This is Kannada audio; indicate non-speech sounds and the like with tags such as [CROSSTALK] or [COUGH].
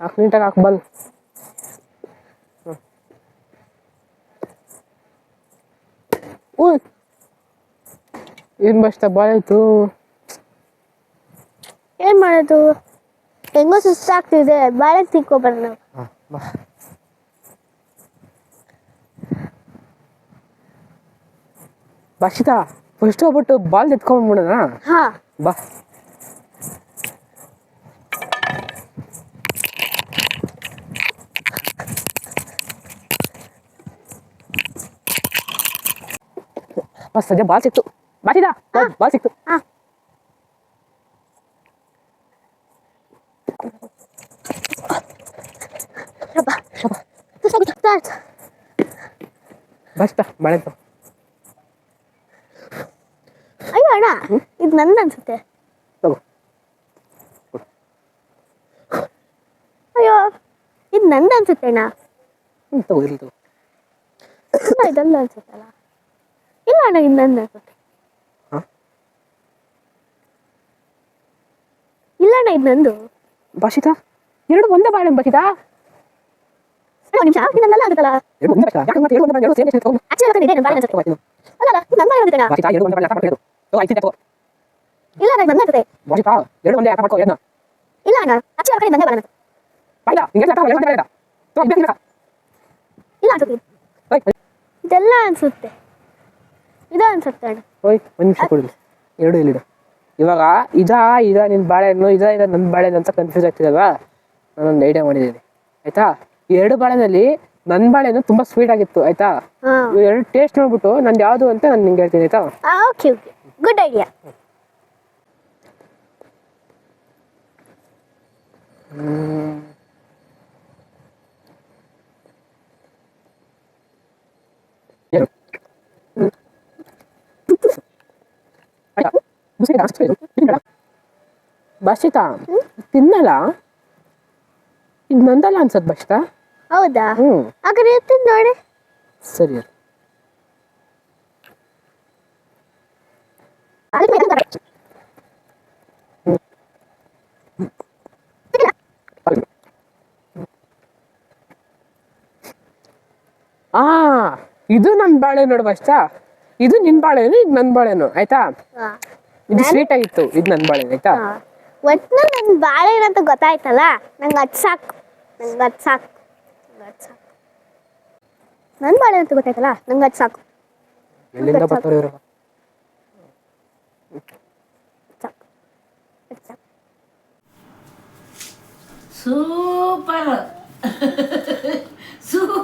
ಹಾಕ್ ನೀಟಾಗಿ ಹಾಕ್ ಬಲ್ ಉಯ್. ಏನು ಬಷ್ಟ ಬಾಯ್ ಆಯ್ತು. ಏನ್ ಮಾಡೋದು? ಹೆಂಗೋ ಸುಸ್ತಾಗ್ತಿದೆ ಬಾಳೆ ತಿಕ್ಕೊಬರ್ ನಾವು. ಹಾ, ಬಾ. ಭಾಷಿತಾ ಫಸ್ಟ್ ಹೋಗ್ಬಿಟ್ಟು ಬಾಲ್ ಎತ್ಕೊಂಡ್ಬಿಡೋಣ ಹಾ. ಬಾ. ಬಸ್ ಸದ್ಯ ಬಾಲ್ ಸಿಕ್ತು ಬಾಟಿದ ಬಾಲ್ ಸಿಕ್ತು. ಬಸ್ತಾ ಬಾಳೆಂತು ಅಯ್ಯೋ ಅಣ್ಣ ಇದು ನಂದು ಅನ್ಸುತ್ತೆ ತಗೋ ಅಯ್ಯೋ ಇದು ನಂದು ಅನ್ಸುತ್ತೆ ಅಣ್ಣ ಹ್ಞೂ ತಗೋ ಇಲ್ದು ತಗೋ ಇದಲ್ಲ ಅನ್ಸುತ್ತಲ್ಲ ಇಲ್ಲ ಅಣ್ಣ ಇದು ನಂದು ಇಲ್ಲ ಅಣ್ಣ ಇದು ನಂದು ಭಾಷಿತಾ ಎರಡು ಒಂದೇ ಬಾಳೆ ಭಾಷಿತ. ನಿಮಿಷ ಇದನ್ನೆಲ್ಲ ಆಗುತ್ತಲ್ಲ? ಎರಡು ಒಂದೇ ಭಾಷಿತಾ. ಯಾಕೆ ಎರಡು ಒಂದೇ ಬಾಳೆ ಎರಡು ಸೇರಿ ತಗೊಂಡು ಆಕ್ಚುಲಿ ಇದೆ ನನ್ನ ಬಾಳೆ ಅನ್ಸುತ್ತೆ ತಗೋ ಆಯ್ತು ಅಲ್ಲ ಅಲ್ಲ ಇದು ನನ್ನ ಬಾಳೆ ಅನ್ಸುತ್ತೆ ಅಣ್ಣ ಭಾಷಿತಾ ಎರಡು ಒಂದೇ ಬಾಳೆ ಮಾಡ್ಕೊಳ್ಳೋದು ತಗೋ ಇಲ್ಲ ಅಣ್ಣ ಅನ್ಸುತ್ತೆ ಭಾಷಿತಾ ಎರಡು ಒಂದೇ ಇಲ್ಲ ಅಣ್ಣ ಆಕ್ಚುಲಿ ಬಾಳೆ ಅನ್ಸುತ್ತೆ ಎರಡು ಒಂದೇ ಬಾಳೆ ಇಲ್ಲ ಅನ್ಸುತ್ತೆ ಇದೆಲ್ಲ ಅನ್ಸುತ್ತೆ. ಇದು ಅನ್ಸುತ್ತೆ ಅಣ್ಣ ಓಯ್ ಒಂದು ನಿಮಿಷ ಕೊಡಿ. ಎರಡು ಇಲ್ಲಿಡು ಇವಾಗ ಇದಾ ಇದಾ ನಿನ್ನ ಬಾಳೆಹಣ್ಣು ಇದ ಇದ ನನ್ನ ಬಾಳೆಹಣ್ಣು ಅಂತ ಕನ್ಫ್ಯೂಸ್ ಆಗ್ತಿದಲ್ವಾ? ನಾನೊಂದು ಐಡಿಯಾ ಮಾಡಿದ್ದೀನಿ ಆಯ್ತಾ? ಈ ಎರಡು ಬಾಳೆನಲ್ಲಿ ನನ್ನ ಬಾಳೆಹಣ್ಣು ತುಂಬಾ ಸ್ವೀಟ್ ಆಗಿತ್ತು ಆಯ್ತಾ? ಎರಡು ಟೇಸ್ಟ್ ನೋಡ್ಬಿಟ್ಟು ನಂದು ಯಾವ್ದು ಅಂತ ನಾನು ನಿಂಗೆ ಹೇಳ್ತೀನಿ ಆಯ್ತಾ? ಓಕೆ ಓಕೆ ಗುಡ್ ಐಡಿಯಾ ಎರಡು ಆಯ್ತಾ ತಿನ್ನಲಾ? ತಿನ್ನಲ್ಲ? ಭಾಷಿತಾ ತಿನ್ನಲ್ಲ ಇದು ನಂದಲ್ಲ ಅನ್ಸತ್ ಭಾಷಿತಾ? ಹೌದಾ? ಹ್ಮ್. ಹಾಗಾದ್ರೆ ಇರ್ತೀನಿ ನೋಡಿ. ಸರಿ ಆ ಇದು ನನ್ನ ಬಾಳೆ ನೋಡು ಭಾಷಿತಾ. ಇದು ನಿನ್ನ ಬಾಳೆನು ಇದು ನನ್ನ ಬಾಳೆನು ಆಯ್ತಾ. ಇದು ಸ್ವೀಟ್ ಆಗಿತ್ತು. ಇದು ನನ್ನ ಬಾಳೆ ಆಯ್ತಾ? ಒಟ್ಟು ನನ್ನ ಬಾಳೆ ಅಂತ ಗೊತ್ತಾಯ್ತಲ್ಲ? ನಂಗೆ ಅದು ಸಾಕು. ನಂಗೆ ಅದು ಸಾಕು. ಅದು ಸಾಕು. ನನ್ನ ಬಾಳೆ ಅಂತ ಗೊತ್ತಾಯ್ತಲ್ಲ? ನಂಗೆ ಅದು ಸಾಕು. ಎಲ್ಲಿಂದ ಬರ್ತಾರೆ ಇವರು? ಸಾಕು. ಅದ್ ಸಾಕು. ಸೂಪರ್. [LAUGHS]